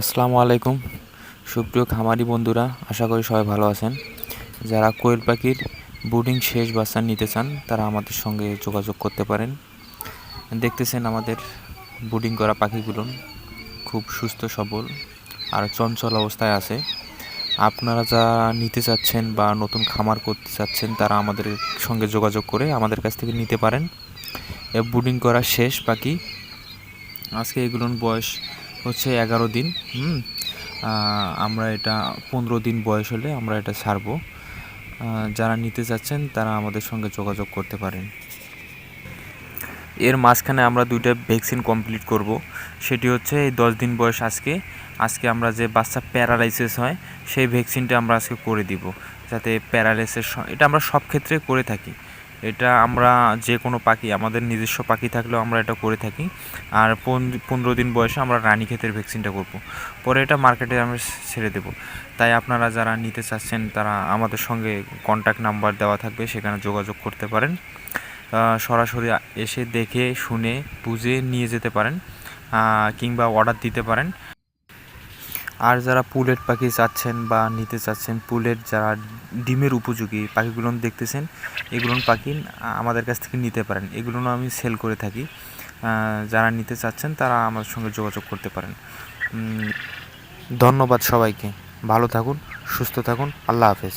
আসসালামু আলাইকুম। সুপ্রিয় খামারি বন্ধুরা, আশা করি সবাই ভালো আছেন। যারা কোয়েল পাখির বুডিং শেষ বাচ্চা নিতে চান, তারা আমাদের সঙ্গে যোগাযোগ করতে পারেন। দেখতেছেন আমাদের বুডিং করা পাখিগুলো খুব সুস্থ, সবল, আর চঞ্চল অবস্থায় আছে। আপনারা যা নিতে চাচ্ছেন বা নতুন খামার করতে চাচ্ছেন, তারা আমাদের সঙ্গে যোগাযোগ করে আমাদের কাছ থেকে নিতে পারেন। বুডিং করা শেষ পাখি, আজকে এগুলোর বয়স হচ্ছে এগারো দিন, হুম? আমরা এটা পনেরো দিন বয়স হলে আমরা এটা ছাড়বো যারা নিতে চাচ্ছেন তারা আমাদের সঙ্গে যোগাযোগ করতে পারেন। এর মাঝখানে আমরা দুইটা ভ্যাকসিন কমপ্লিট করব। সেটি হচ্ছে এই দশ দিন বয়স আজকে। আজকে আমরা যে বাচ্চা প্যারালাইসিস হয়, সেই ভ্যাকসিনটা আমরা আজকে করে দিব। যাতে প্যারালাইসিস এটা আমরা সব ক্ষেত্রে করে থাকি। এটা আমরা যে কোনো পাখি, আমাদের নিজস্ব পাখি থাকলেও আমরা এটা করে থাকি। আর পন- পনেরো দিন বয়সে আমরা রানীক্ষেতের ভ্যাকসিনটা করব। পরে এটা মার্কেটে আমরা ছেড়ে দেব। তাই আপনারা যারা নিতে চাচ্ছেন, তারা আমাদের সঙ্গে কন্ট্যাক্ট নাম্বার দেওয়া থাকবে, সেখানে যোগাযোগ করতে পারেন। সরাসরি এসে দেখে, শুনে, বুঝে নিয়ে যেতে পারেন কিংবা অর্ডার দিতে পারেন। আর যারা পুলেট পাখি চাচ্ছেন বা নিতে চাচ্ছেন পুলেট যারা ডিমের উপযোগী পাখিগুলো দেখতেছেন, এগুলো পাখি আমাদের কাছ থেকে নিতে পারেন। এগুলো আমি সেল করে থাকি। যারা নিতে চাচ্ছেন তারা আমার সঙ্গে যোগাযোগ করতে পারেন। ধন্যবাদ সবাইকে। ভালো থাকুন, সুস্থ থাকুন। আল্লাহ হাফেজ।